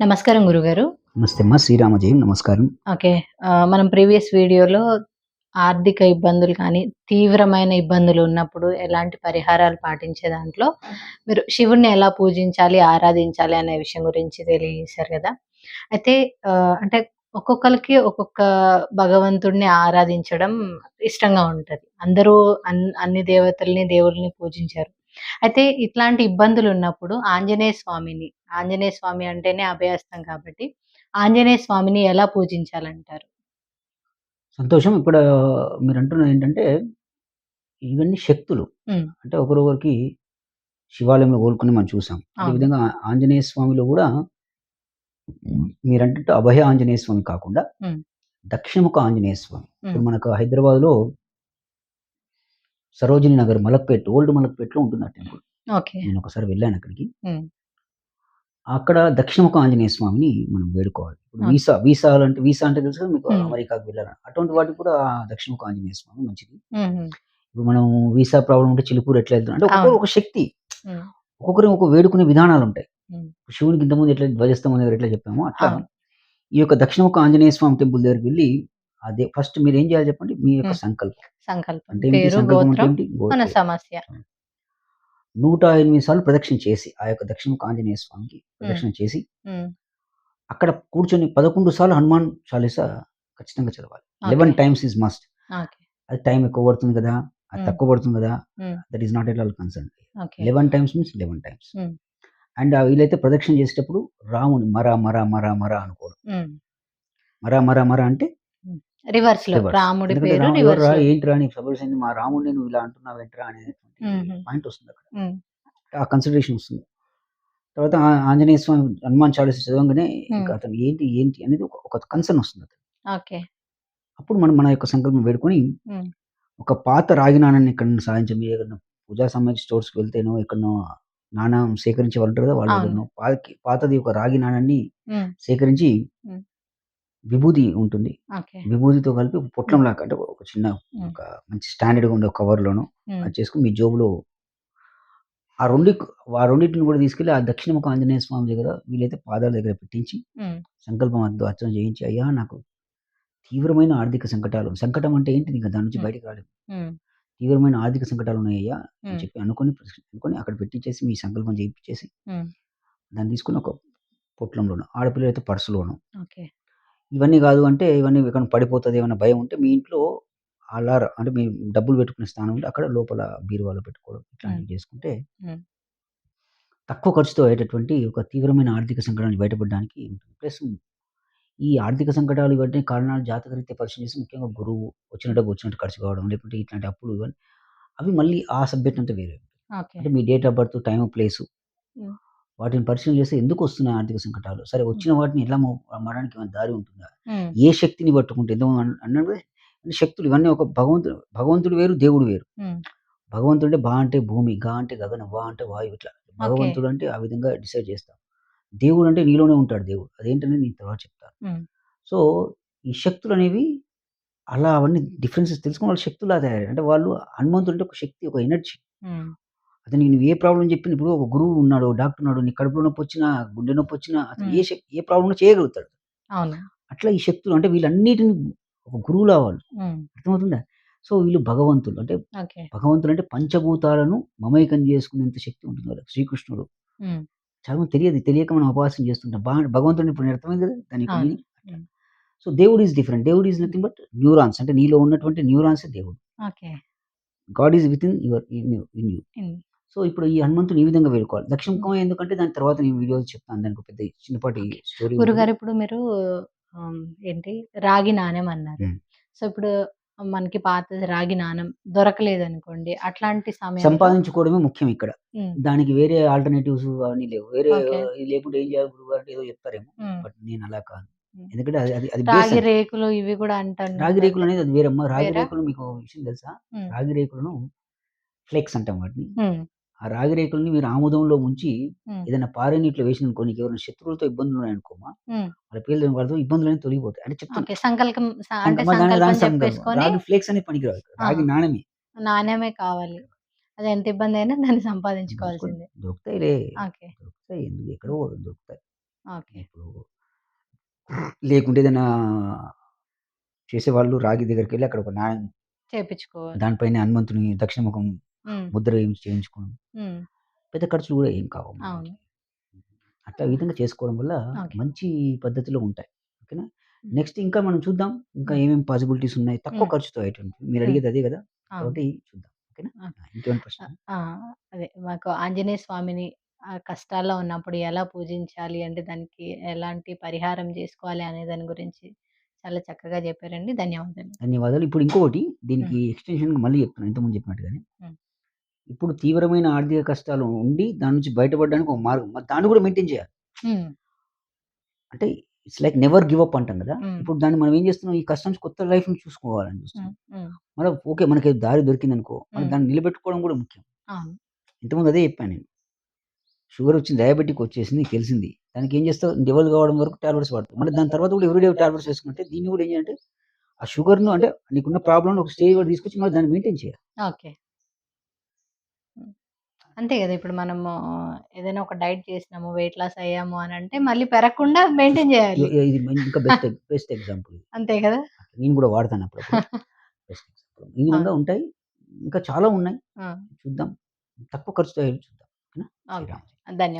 నమస్కారం గురుగారు. నమస్తే అమ్మా. శ్రీరామ జయం. నమస్కారం. ఓకే. మనం ప్రీవియస్ వీడియోలో ఆర్థిక ఇబ్బందులు కానీ, తీవ్రమైన ఇబ్బందులు ఉన్నప్పుడు ఎలాంటి పరిహారాలు పాటించే దాంట్లో మీరు శివుడిని ఎలా పూజించాలి, ఆరాధించాలి అనే విషయం గురించి తెలియజేశారు గదా! అయితే అంటే ఒక్కొక్కళ్ళకి ఒక్కొక్క భగవంతుడిని ఆరాధించడం ఇష్టంగా ఉంటది. అందరూ అన్ అన్ని దేవతల్ని, దేవుళ్ళని పూజించరు. అయితే ఇట్లాంటి ఇబ్బందులున్నప్పుడు ఆంజనేయ స్వామిని, ఆంజనేయ స్వామి అంటేనే అభయహస్తం కాబట్టి, ఆంజనేయ స్వామిని ఎలా పూజించాలంటారు? సంతోషం. ఇక్కడ మీరంటున్నదేంటంటే, ఇవన్నీ శక్తులు. అంటే ఒకరొకరికి శివాలయంలో కోలుకొని మనం చూసాం. అదేవిధంగా ఆంజనేయ స్వామిలో గూడా మీరంటున్నట్టు అభయ ఆంజనేయ స్వామి కాకుండా. దక్షిణముఖ ఆంజనేయ స్వామి. ఇప్పుడు మనకు హైదరాబాద్‌లో సరోజినీ నగర్ మలక్పేట్, ఓల్డ్ మలక్పేట్‌లో ఉంటుంది ఆ టెంపుల్. ఓకే. నేనొకసారి వెళ్ళానక్కడికి. హ్మ్. అక్కడ దక్షిణముఖ ఆంజనేయ స్వామిని మనం వేడుకోవాలి. ఇప్పుడు ఓకే. వీసా వీసాలంటే వీసా అంటే తెలుసు మీకు. అమెరికాకి వెళ్ళాలని. అటువంటి వాటికి కూడా దక్షిణముఖ ఆంజనేయ స్వామి మంచిది. ఇప్పుడు మనం వీసా ప్రాబ్లమ్ ఉంటే చిలుకూరు ఎట్లా వెళ్తున్నాం అంటే ఒక్కొక్కరు. ఒక శక్తి. ఒక్కొక్కరు ఒక వేడుకునే విధానాలుంటాయి. హ్మ్. శివునికి ఇంతకుముందు ఎట్లా ధ్వజస్తంభం దగ్గర ఎట్లా చెప్పామో అట్లా. ఈ యొక్క దక్షిణముఖ ఆంజనేయ స్వామి టెంపుల్ దగ్గరికి వెళ్ళి అదే ఫస్ట్ మీరేం చేయాలి చెప్పండి? మీ యొక్క. సంకల్పం. సంకల్పం. అంటే మన. సమస్య. 108 సార్లు ప్రదక్షిణ చేసి, ఆ యొక్క దక్షిణముఖ ఆంజనేయ స్వామికి. ప్రదక్షిణ చేసి. అక్కడ కూర్చొని 11 సార్లు హనుమాన్ చాలీసా ఖచ్చితంగా చదవాలి. 11 ఓకే. Times is must. అది టైం ఎక్కువ పడుతుంది కదా! అది. తక్కువ పడుతుంది కదా! That is not at all concern. 11 times means 11 times. And వీలైతే ప్రదక్షిణ చేసేటప్పుడు రాముని మర, మర, మర, మర అనుకోవడం. హ్మ్. మర, మర, మర అంటే రివర్స్. రాముడి ఎందుకంటే పేరు? రివర్స్‌లో. ఏంట్రా నీకు సపోజ్ ఏంది మా రాముడిని నువ్వు ఇలా అంటున్నావేంట్రా అనేటువంటి హుహు. పాయింట్ వస్తుందక్కడ. హ్మ్. ఆ కన్సిడరేషన్ వస్తుంది. తర్వాత ఆంజనేయ స్వామి హనుమాన్ చాలీసా చదవంగానే. అతను ఏంటి, ఏంటి అనేది ఒక కన్సర్న్ వస్తుంది అతనికి. ఓకే. అప్పుడు మనం మన యొక్క సంకల్పం వేడుకొని. ఒక పాత రాగి నాణాన్ని ఎక్కడైనా సాధించి ఏదైనా పూజా సంబంధించిన స్టోర్స్‌కి వెళ్తేనో ఎక్కడనో నాణెం సేకరించే వాళ్ళు ఉంటారు కదా! వాళ్ళ పాతది ఒక రాగి నాణాన్ని. సేకరించి. విభూది ఉంటుంది. విభూదితో కలిపి ఒక హ్మ్. పొట్లంలాగా అంటే ఒక చిన్న. ఒక మంచి స్టాండర్డ్‌గా ఉండే కవర్‌లోనో. అది చేసుకొని మీ జేబులో ఆ రెండిక్ ఆ రెండిటిని కూడా తీసుకెళ్ళి ఆ దక్షిణముఖ ఆంజనేయ స్వామి దగ్గర వీలైతే పాదాల దగ్గర పెట్టించి. సంకల్పం అద్దు అర్చన చేయించి అయ్యా నాకు తీవ్రమైన ఆర్థిక సంకటాలు సంకటం అంటే ఏంటిది? ఇంక దాని నుంచి. బయటికి. హ్మ్. తీవ్రమైన ఆర్థిక సంకటాలు ఉన్నాయ్యా అని. చెప్పి అనుకోని అనుకోని అక్కడ పెట్టించేసి మీ సంకల్పం చేయించేసి. దాన్ని తీసుకొని ఒక పొట్లంలోనో ఆడపిల్లలైతే పర్సులోనో. ఇవన్నీ కాదు అంటే ఇవన్నీ ఎక్కడైనా పడిపోతది ఏమన్నా భయం ఉంటే మీ ఇంట్లో అలార అంటే మీ డబ్బులు పెట్టుకునే స్థానం ఉంటే అక్కడ లోపల బీరువాలో పెట్టుకోవడం. ఇట్లాంటివి చేసుకుంటే. తక్కువ ఖర్చుతో అయ్యేటటువంటి ఒక తీవ్రమైన ఆర్థిక సంకటం నుంచి బయటపడడానికి. ప్లస్ ఈ ఆర్థిక సంకటాలు ఇవన్నీ కారణాలు జాతకరీత్యా పరిశీలన చేసి ముఖ్యంగా గురువు వచ్చిన డబ్బు వచ్చినట్టు ఖర్చు కావడం, లేకుంటే ఇట్లాంటి అప్పులు ఇవన్నీ అవి మళ్ళీ ఆ సబ్జెక్ట్ అంతా వేరే. అంటే మీ date of birth, time, place. వాటిని పరిశీలన చేస్తే ఎందుకు వస్తున్నాయి ఆర్థిక సంకటాలు? సరే. వచ్చిన వాటిని ఎలా మారడానికి ఏమైనా దారి ఉంటుందా? ఏ శక్తిని పట్టుకుంటే ఇంతకుముందు అన్ అన్నాను శక్తులు ఇవన్నీ ఒక భగవంతుడు భగవంతుడు వేరు, దేవుడు వేరు. భగవంతుడు అంటే బా అంటే భూమి, గా అంటే గగనం, వా అంటే వాయువు ఇట్లా. భగవంతుడు అంటే ఆ విధంగా డిసైడ్ చేస్తాం. దేవుడు అంటే నీలోనే ఉంటాడు దేవుడు. అదేంటనేది నేను తర్వాత చెప్తాను. సో, ఈ శక్తులనేవి అలా అవన్నీ డిఫరెన్సెస్ తెలుసుకున్న వాళ్ళు శక్తులా తయారయ్యారు. అంటే వాళ్ళు హనుమంతుడు అంటే ఒక శక్తి, ఒక ఎనర్జీ. అతనికి నువ్వు ఏ ప్రాబ్లమ్ చెప్పిన ఇప్పుడు ఒక గురువు ఉన్నాడు, డాక్టర్ ఉన్నాడు. నీకు కడుపులో నొప్పొచ్చినా, గుండె నొప్పొచ్చినా అతను ఏ ఏ ప్రాబ్లమ్ చేయగలుగుతాడు. అవును. అట్లా ఈ శక్తులు అంటే వీళ్ళన్నిటిని ఒక గురువులా వాళ్ళు. అర్థమవుతుందా? సో, వీళ్ళు భగవంతులు. అంటే ఓకే. భగవంతుడు అంటే పంచభూతాలను మమైకం చేసుకునేంత శక్తి ఉంటుంది వాళ్ళకి. శ్రీకృష్ణుడు. చాలా తెలియదు. తెలియక మనం అపహాస్యం చేస్తుంటాం. బా భగవంతుడిని ఇప్పుడు అర్థమైంది కదా! దాని యొక్క అవును. మీనింగ్ అట్లా. హ్మ్. సో, దేవుడు ఈస్ డిఫరెంట్. దేవుడు హ్మ్. Nothing but neurons. అంటే నీలో ఉన్నటువంటి న్యూరాన్సే దేవుడు. God within your in you in you. So, ఇప్పుడు ఈ హనుమంతుని ఈ విధంగా వేడుకోవాలి. హ్మ్. దక్షిణముఖం ఎందుకంటే దాని తర్వాత నేను వీడియోలో చెప్తాను. దానికి పెద్ద చిన్నపాటి. స్టోరీ. గురుగారు ఇప్పుడు మీరు ఏంటి రాగి నాణెం అన్నారు. సో, ఇప్పుడు మనకి పాతది రాగి నాణెం దొరకలేదనుకోండి. అట్లాంటి సమయంలో సంపాదించుకోవడమే ముఖ్యం ఇక్కడ. దానికి వేరే ఆల్టర్‌నేటివ్స్ అవన్నీ లేవు. వేరే లేకుంటే ఏం చేయాలి అంటే ఏదో చెప్తారేమో. బట్ నేను అలా కాదు. ఎందుకంటే అది అది రాగి. రేకులు ఇవి కూడా రాగి అంటున్నారు రేకులు! అనేది అది వేరమ్మా. రాగి? రేకులు మీకు విషయం తెలుసా? రాగి రేకులను ఫ్లేక్స్ అంటాం వాటిని. ఆ రాగి రేకులని మీరు ఆముదంలో హ్మ్. ఏదైనా పారే నీటిలో వేసిననుకో నీకెవరైనా శత్రువులతో ఇబ్బందులు ఉన్నాయనుకోమా. వాళ్ళ పేర్లు వాళ్ళతో ఇబ్బందులన్నీ తొలగిపోతాయి. అంటే సంకల్పం. చెప్పేసుకొని రాగి ఫ్లేక్స్ అనేది పనికిరావు. రాగి నాణెమే. నాణ్యమే కావాలి. అది ఎంత ఇబ్బందైనా దాన్ని దొరుకు సంపాదించుకోవాల్సిందే. దొరుకుతాయిలే. ఓకే. దొరుకుతాయి. ఎందుకు ఎక్కడో దొరుకుతాయి. ఇప్పుడు లేకుంటే ఏదైనా చేసేవాళ్ళు రాగి దగ్గరికెళ్ళి అక్కడ ఒక నాణెం చేపించుకోవాలి. దానిపైన హనుమంతుని దక్షిణముఖం. ముద్ర చేయించుకోవడం. పెద్ద ఖర్చులు కూడా ఏం కావు. అట్లా విధంగా చేసుకోవడం వల్ల. మంచి పద్ధతిలో ఉంటాయి. ఓకేనా? నెక్స్ట్ ఇంకా మనం చూద్దాం. ఇంకా. ఏమేమి పాసిబిలిటీస్ ఉన్నాయి. తక్కువ. ఖర్చుతో అయ్యేటువంటివి. మీరు. అడిగేది అదే కదా! కాబట్టి చూద్దాం. ఓకేనా? ప్రశ్న? అదే మాకు ఆంజనేయ స్వామిని కష్టాల్లో ఉన్నప్పుడు ఎలా పూజించాలి అంటే దానికి ఎలాంటి పరిహారం చేసుకోవాలి అనే దాని గురించి చాలా చక్కగా చెప్పారండి. ధన్యవాదాలు. ధన్యవాదాలు. ఇప్పుడు ఇంకొకటి దీనికి హ్మ్. ఎక్స్‌టెన్షన్‌గా మళ్ళీ చెప్తున్నాను ఇంతకుముందు చెప్పినట్టుగానే. ఇప్పుడు తీవ్రమైన ఆర్థిక కష్టాలు ఉండి దాని నుంచి బయటపడడానికి ఒక మార్గం. మరి దాన్ని కూడా మెయింటైన్ చేయాలి. అంటే it's like never give up అంటాం కదా! ఇప్పుడు దాన్ని మనం ఏం చేస్తున్నాం? ఈ కష్టం కొత్త లైఫ్‌ని చూసుకోవాలని చూస్తున్నాం. మనం ఓకే. మనకి దారి దొరికిందనుకో, మనం హ్మ్. దాన్ని నిలబెట్టుకోవడం కూడా ముఖ్యం. ఇంతకుముందు అదే చెప్పాను నేను. షుగర్ వచ్చింది, డయాబెటిక్ వచ్చేసింది తెలిసింది. దానికి ఏం చేస్తావు? డెవల్ కావడం వరకు టాబ్లెట్స్ వాడతావు. మళ్ళీ దాని తర్వాత కూడా ఎవ్రీడే టాబ్లెట్స్ వేసుకుంటే దీన్ని కూడా ఏం చేయాలంటే ఆ షుగర్‌ను అంటే నీకున్న ప్రాబ్లమ్‌ని ఒక స్టేజ్ వరకు తీసుకొచ్చి మళ్ళీ దాన్ని మెయింటైన్ చేయాలి. ఓకే. అంతే కదా! ఇప్పుడు మనము ఏదైనా ఒక డైట్ చేసినాము, వెయిట్ లాస్ అయ్యాము అనంటే మళ్ళీ పెరగకుండా మెయింటైన్ చేయాలి. ఇది ఇంకా బెస్ట్ బెస్ట్ ఎగ్జాంపుల్. అంతే కదా! నేను కూడా వాడతాను అప్పుడప్పుడు. Best example. ఈ విధంగా అవును. ఉంటాయి. ఇంకా చాలా ఉన్నాయి. చూద్దాం. తక్కువ ఖర్చుతో చూద్దాం. ధన్యవాదాలు.